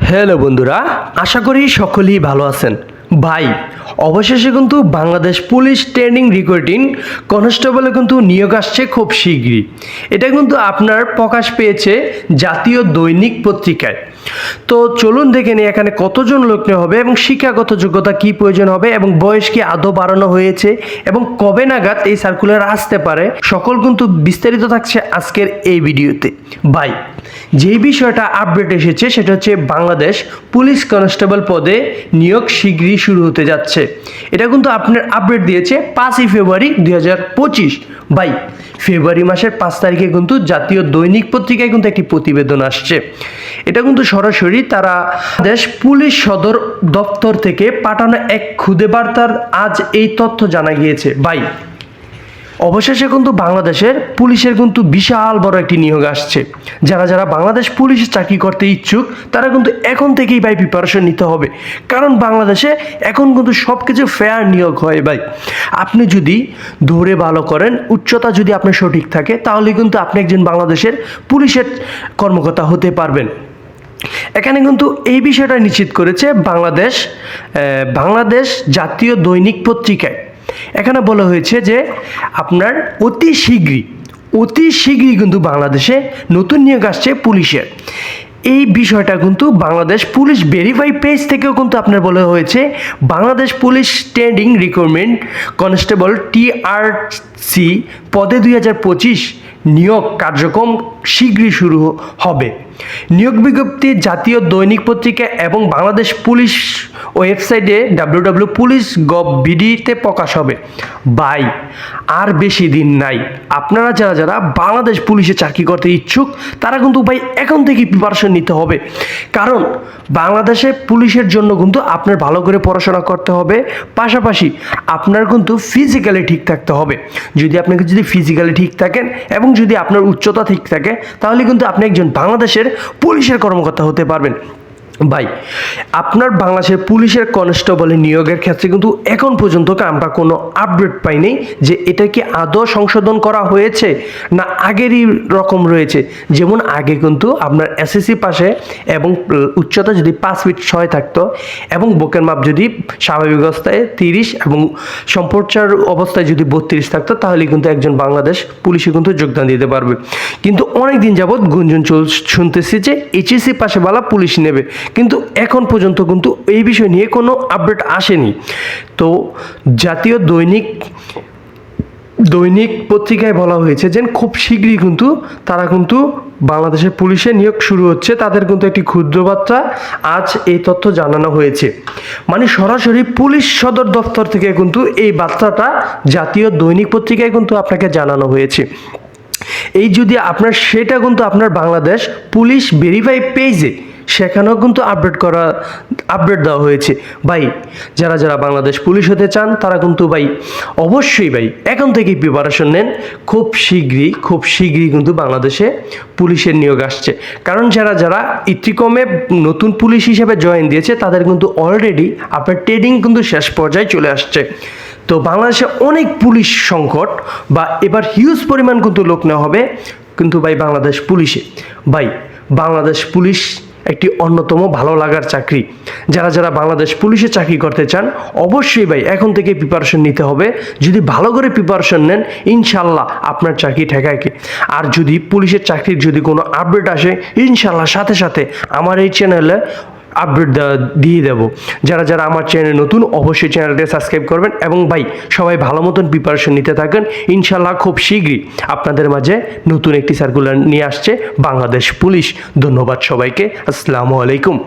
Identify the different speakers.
Speaker 1: Hello বন্ধুরা আশা করি সকলেই ভালো আছেন। ভাই, অবশেষে কিন্তু বাংলাদেশ পুলিশ ট্রেনিং রিক্রুটিং কনস্টেবলে কিন্তু নিয়োগ আসছে খুব শীঘ্রই। এটা কিন্তু আপনার প্রকাশ পেয়েছে জাতীয় দৈনিক পত্রিকায়। তো চলুন দেখে নিই এখানে কতজন লোক নেওয়া হবে এবং শিক্ষাগত যোগ্যতা কি প্রয়োজন হবে এবং বয়স কি আদৌ বাড়ানো হয়েছে এবং কবে নাগাদ এই সার্কুলার আসতে পারে, সকল কিন্তু বিস্তারিত থাকছে আজকের এই ভিডিওতে। বাই যেই বিষয়টা আপডেট এসেছে সেটা হচ্ছে বাংলাদেশ পুলিশ কনস্টেবল পদে নিয়োগ শীঘ্রই শুরু হতে যাচ্ছে। এটা কিন্তু আপনার আপডেট দিয়েছে পাঁচই ফেব্রুয়ারি দুই হাজার পঁচিশ। বাই ফেব্রুয়ারি মাসের পাঁচ তারিখে কিন্তু জাতীয় দৈনিক পত্রিকায় কিন্তু একটি প্রতিবেদন আসছে। এটা কিন্তু সরাসরি তারা দেশ পুলিশ সদর দপ্তর থেকে পাঠানো এক ক্ষুদে বার্তার আজ এই তথ্য জানা গিয়েছে। বাই অবশেষে কিন্তু বাংলাদেশের পুলিশের কিন্তু বিশাল বড় একটি নিয়োগ আসছে। যারা যারা বাংলাদেশ পুলিশে চাকরি করতে ইচ্ছুক, তারা কিন্তু এখন থেকেই ভাই প্রিপারেশন নিতে হবে। কারণ বাংলাদেশে এখন কিন্তু সব কিছু ফেয়ার নিয়োগ হয় ভাই। আপনি যদি দৌড়ে ভালো করেন, উচ্চতা যদি আপনার সঠিক থাকে, তাহলে কিন্তু আপনি একজন বাংলাদেশের পুলিশের কর্মকর্তা হতে পারবেন। এখানে কিন্তু এই বিষয়টা নিশ্চিত করেছে বাংলাদেশ বাংলাদেশ জাতীয় দৈনিক পত্রিকায়। এখানে বলা হয়েছে যে আপনার অতি শীঘ্রই অতি শীঘ্রই কিন্তু বাংলাদেশে নতুন নিয়োগ আসছে পুলিশের। এই বিষয়টা কিন্তু বাংলাদেশ পুলিশ ভেরিফাই পেজ থেকেও কিন্তু আপনার বলা হয়েছে, Bangladesh police training recruitment constable TRC পদে দুই হাজার পঁচিশ নিয়োগ কার্যক্রম শীঘ্রই শুরু হবে। নিয়োগ বিজ্ঞপ্তি জাতীয় দৈনিক পত্রিকা এবং বাংলাদেশ পুলিশ ওয়েবসাইটে ডাব্লিউ ডাব্লিউ পুলিশ গভ বিডিতে প্রকাশ হবে। বাই, আর বেশি দিন নাই। আপনারা যারা যারা বাংলাদেশ পুলিশে চাকরি করতে ইচ্ছুক, তারা কিন্তু ভাই এখন থেকে প্রিপারেশন নিতে হবে। কারণ বাংলাদেশে পুলিশের জন্য কিন্তু আপনার ভালো করে পড়াশোনা করতে হবে। পাশাপাশি আপনার কিন্তু ফিজিক্যালি ঠিক থাকতে হবে। যদি আপনাকে যদি ফিজিক্যালি ঠিক থাকেন এবং যদি আপনার উচ্চতা ঠিক থাকে, তাহলে কিন্তু আপনি একজন বাংলাদেশের পুলিশের কর্মকর্তা হতে পারবেন। ভাই, আপনার বাংলাদেশের পুলিশের কনস্টেবল নিয়োগের ক্ষেত্রে কিন্তু এখন পর্যন্ত আমরা কোনো আপডেট পাইনি যে এটা কি আদৌ সংশোধন করা হয়েছে না আগেরই রকম রয়েছে? যেমন আগে কিন্তু আপনার এসএসসি পাশে এবং উচ্চতা যদি পাঁচ ফিট ছয় থাকতো এবং বুকের মাপ যদি স্বাভাবিক অবস্থায় তিরিশ এবং সম্প্রচার অবস্থায় যদি বত্রিশ থাকতো, তাহলে কিন্তু একজন বাংলাদেশ পুলিশে কিন্তু যোগদান দিতে পারবে। কিন্তু অনেক দিন যাবৎ গুঞ্জন চল শুনতেছি যে এইচএসসি পাশে বালা পুলিশ নেবে। কিন্তু এখন পর্যন্ত কিন্তু এই বিষয় নিয়ে কোনো আপডেট আসেনি। তো জাতীয় দৈনিক দৈনিক পত্রিকায় বলা হয়েছে যে খুব শীঘ্রই কিন্তু তারা কিন্তু বাংলাদেশের পুলিশে নিয়োগ শুরু হচ্ছে, তাদের কিন্তু একটি ক্ষুদ্র বার্তা আজ এই তথ্য জানানো হয়েছে। মানে সরাসরি পুলিশ সদর দপ্তর থেকে কিন্তু এই বার্তাটা জাতীয় দৈনিক পত্রিকায় কিন্তু আপনাকে জানানো হয়েছে। এই যদি আপনার, সেটা কিন্তু আপনার বাংলাদেশ পুলিশ ভেরিফাই পেজে সেখানেও কিন্তু আপডেট করা আপডেট দেওয়া হয়েছে। ভাই, যারা যারা বাংলাদেশ পুলিশ হতে চান, তারা কিন্তু ভাই, অবশ্যই ভাই, এখন থেকেই প্রিপারেশন নেন। খুব শীঘ্রই খুব শীঘ্রই কিন্তু বাংলাদেশে পুলিশের নিয়োগ আসছে। কারণ যারা যারা ইতিকমে নতুন পুলিশ হিসেবে জয়েন দিয়েছে, তাদের কিন্তু অলরেডি আপনার ট্রেডিং কিন্তু শেষ পর্যায়ে চলে আসছে। তো বাংলাদেশে অনেক পুলিশ সংকট বা এবার হিউজ পরিমাণ কিন্তু লোক নেওয়া হবে কিন্তু ভাই বাংলাদেশ পুলিশে। ভাই, বাংলাদেশ পুলিশ একটি অন্যতম ভালো লাগার চাকরি। যারা যারা বাংলাদেশ পুলিশে চাকরি করতে চান, অবশ্যই ভাই এখন থেকে প্রিপারেশন নিতে হবে। যদি ভালো করে প্রিপারেশন নেন, ইনশাল্লাহ আপনার চাকরি ঠেকায়কে আর যদি পুলিশের চাকরির যদি কোনো আপডেট আসে, ইনশাল্লাহ সাথে সাথে আমার এই চ্যানেলে আপডেট দিয়ে দেবো। যারা যারা আমার চ্যানেলে নতুন, অবশ্যই চ্যানেলটি সাবস্ক্রাইব করবেন এবং ভাই, সবাই ভালো মতন প্রিপারেশন নিতে থাকেন। ইনশাল্লাহ খুব শীঘ্রই আপনাদের মাঝে নতুন একটি সার্কুলার নিয়ে আসছে বাংলাদেশ পুলিশ। ধন্যবাদ সবাইকে। আসসালামু আলাইকুম।